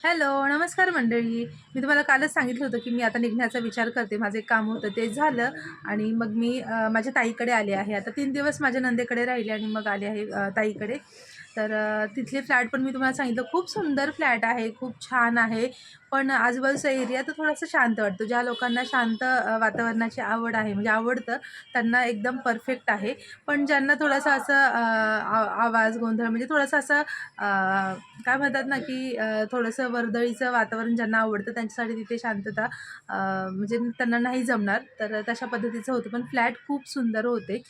Hello नमस्कार मंडळी. मी तुम्हाला कालच सांगितलं होतं की मी आता निघण्याचा विचार करते. माझं एक काम होतं ते झालं आणि मग मी माझ्या ताईकडे आले आहे. आता तीन दिवस माझ्या नंदेकडे राहिले आणि मग आले आहे ताईकडे. तर तिथले फ्लॅट पण मी तुम्हाला सांगितलं. खूप सुंदर फ्लॅट आहे खूप छान आहे. पण आजूबाजूचा एरिया तर थोडासा शांत वाटतो. ज्या लोकांना शांत वातावरणाची आवड आहे म्हणजे आवडतं त्यांना एकदम परफेक्ट आहे. पण ज्यांना थोडासा असं आ- आवाज गोंधळ म्हणजे थोडंसं असं काय म्हणतात ना की थोडंसं वर्दळीचं वातावरण ज्यांना आवडतं त्यांच्यासाठी तिथे शांतता म्हणजे त्यांना नाही जमणार. तर तशा पद्धतीचं होतं. पण फ्लॅट खूप सुंदर होते.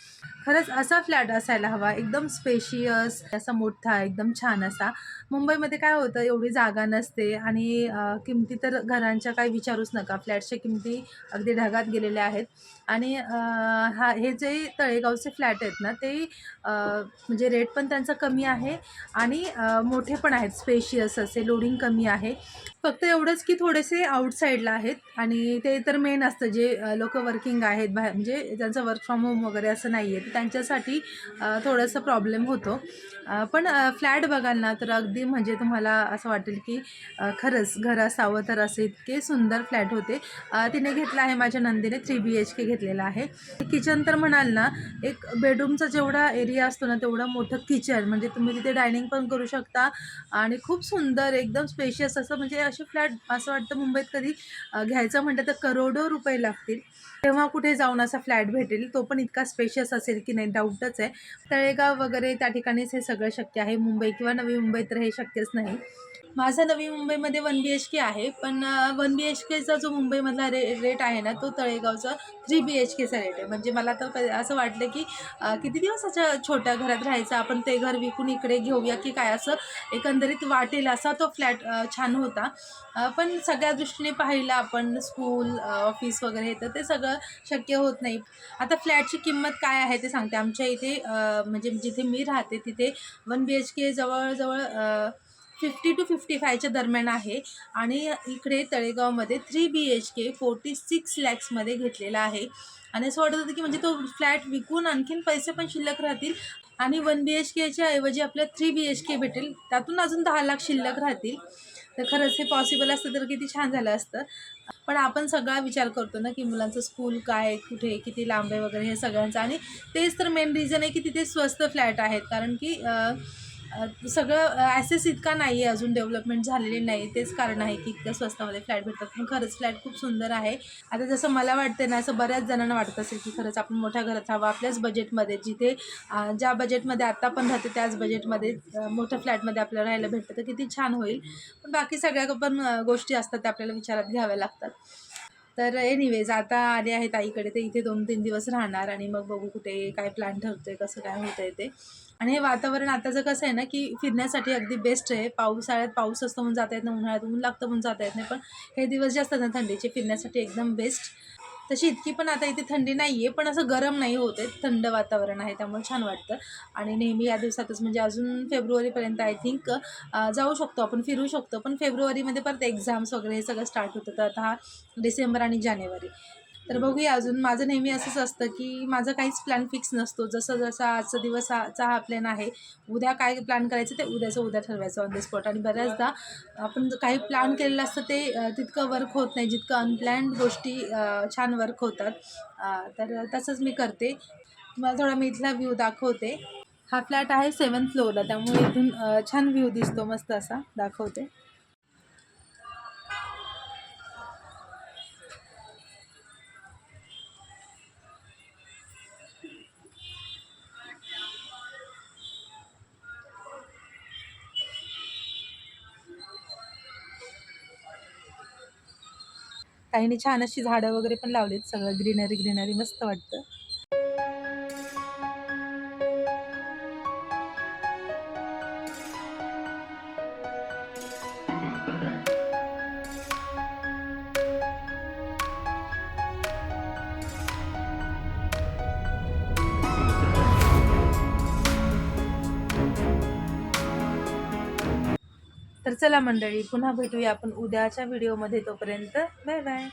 खरंच असा फ्लॅट असायला हवा. एकदम स्पेशियस असा मोठा एकदम छान असा. मुंबईमध्ये काय होतं एवढी जागा नसते. आणि किमती तर घरांच्या काही विचारूच नका. फ्लॅटच्या किमती अगदी ढगात गेलेल्या आहेत. आणि हा हे जे तळेगावचे फ्लॅट आहेत ना ते म्हणजे रेट पण त्यांचा कमी आहे. आणि मोठे पण आहेत. स्पेशियस असे लोडिंग कमी आहे. फक्त एवढंच की थोडेसे आउटसाईडला आहेत. आणि ते तर मेन असतं. जे लोक वर्किंग आहेत बाहेर म्हणजे ज्यांचं वर्क फ्रॉम होम वगैरे असं नाही आहे त्यांच्यासाठी थोडंसं प्रॉब्लेम होतो. पण फ्लॅट बघाल ना तर अगदी म्हणजे तुम्हाला असं वाटेल की खरंच घर असावं तर असे इतके सुंदर फ्लॅट होते. तिने घेतला आहे माझ्या नंदीने थ्री बी एच के घेतलेला आहे. किचन तर म्हणाल ना एक बेडरूमचा जेवढा एरिया असतो ना तेवढं मोठं किचन म्हणजे तुम्ही तिथे डायनिंग पण करू शकता. आणि खूप सुंदर एकदम स्पेशल स्पेशियस असं म्हणजे असे फ्लॅट असं वाटतं मुंबईत कधी घ्यायचं म्हटलं तर करोडो रुपये लागतील. तेव्हा कुठे जाऊन असा फ्लॅट भेटेल? तो पण इतका स्पेशियस असेल की नाही डाऊटच आहे. तळेगाव वगैरे त्या ठिकाणीच हे सगळं शक्य आहे. मुंबई किंवा नवी मुंबईत तर हे शक्यच नाही. माझा नवी मुंबईमध्ये वन बी एच के आहे पण वन बी एच केचा जो मुंबईमधला रे रेट आहे ना तो तळेगावचा थ्री बी एच केचा रेट आहे. म्हणजे मला तर असं वाटलं की किती दिवस अशा छोट्या घरात राहायचं आपण ते घर विकून इकडे घेऊया की काय असं एकंदरीत वाटेल असा तो फ्लॅट छान होता. पण सगळ्या दृष्टीने पाहिलं आपण स्कूल ऑफिस वगैरे तर ते सगळं शक्य होत नाही. आता फ्लॅटची किंमत काय आहे ते सांगते. आमच्या इथे म्हणजे जिथे मी राहते तिथे वन बी एच के जवळजवळ फिफ्टी टू फिफ्टी फायच्या दरम्यान आहे. आणि इकडे तळेगावमध्ये three B H K forty six लॅक्समध्ये घेतलेला आहे. आणि असं वाटत होतं की म्हणजे तो फ्लॅट विकून आणखीन पैसे पण शिल्लक राहतील. आणि वन बी एच केच्या ऐवजी आपल्याला थ्री बी एच के भेटेल. त्यातून अजून दहा लाख शिल्लक राहतील. तर खरंच हे पॉसिबल असतं तर किती छान झालं असतं. पण आपण सगळा विचार करतो ना की मुलांचं स्कूल काय कुठे किती लांब आहे वगैरे हे सगळ्यांचं. आणि तेच तर मेन रिझन आहे की तिथे स्वस्त फ्लॅट आहेत. कारण की सगळं ॲसेस इतका नाही आहे अजून डेव्हलपमेंट झालेली नाही. तेच कारण आहे की इतक्या स्वस्तामध्ये फ्लॅट भेटतात. पण खरंच फ्लॅट खूप सुंदर आहे. आता जसं मला वाटते ना असं बऱ्याच जणांना वाटत असेल की खरंच आपण मोठ्या घरात हवं आपल्याच बजेटमध्ये जिथे ज्या बजेटमध्ये आत्ता पण राहते त्याच बजेटमध्ये मोठ्या फ्लॅटमध्ये आपल्याला राहायला भेटतं. तर किती छान होईल. पण बाकी सगळ्या पण गोष्टी असतात त्या आपल्याला विचारात घ्याव्या लागतात. तर एनिवेज आता आले आहेत आईकडे ते इथे दोन तीन दिवस राहणार आणि मग बघू कुठे काय प्लॅन ठरतोय कसं काय होतंय ते. आणि हे वातावरण आताचं कसं आहे ना की फिरण्यासाठी अगदी बेस्ट आहे. पावसाळ्यात पाऊस असतो म्हणून जाता येत नाही उन्हाळ्यात ऊन लागतं म्हणून जाता येत नाही पण हे दिवस जे असतात ना थंडीचे फिरण्यासाठी एकदम बेस्ट तशी इतकी पण आता इथे थंडी नाही आहे पण असं गरम नाही होत आहे. थंड वातावरण आहे त्यामुळे छान वाटतं. आणि नेहमी या दिवसातच म्हणजे अजून फेब्रुवारीपर्यंत आय थिंक जाऊ शकतो आपण फिरू शकतो. पण फेब्रुवारीमध्ये परत एक्झाम्स वगैरे हे सगळं स्टार्ट होतं. तर आता हा डिसेंबर आणि जानेवारी. तर बघूया अजून. माझं नेहमी असंच असतं की माझं काहीच प्लॅन फिक्स नसतो. जसं जसं आजचा दिवस हा- चा हा प्लॅन आहे उद्या काय प्लॅन करायचं ते उद्याचं उद्या ठरवायचं ऑन द स्पॉट आणि बऱ्याचदा आपण काही प्लॅन केलेलं असतं ते तितकं वर्क होत नाही जितकं अनप्लॅन्ड गोष्टी छान वर्क होतात. तर तसंच मी करते. तुम्हाला थोडा मी इथला व्ह्यू दाखवते. हा फ्लॅट आहे सेवन फ्लोअरला त्यामुळे इथून छान व्ह्यू दिसतो मस्त असा. दाखवते. काहींनी छान अशी झाडं वगैरे पण लावलीत सगळं ग्रीनरी ग्रीनरी मस्त वाटतं. तर चला मंडळी पुन्हा भेटूया आपण उद्याच्या व्हिडिओमध्ये तोपर्यंत बाय बाय.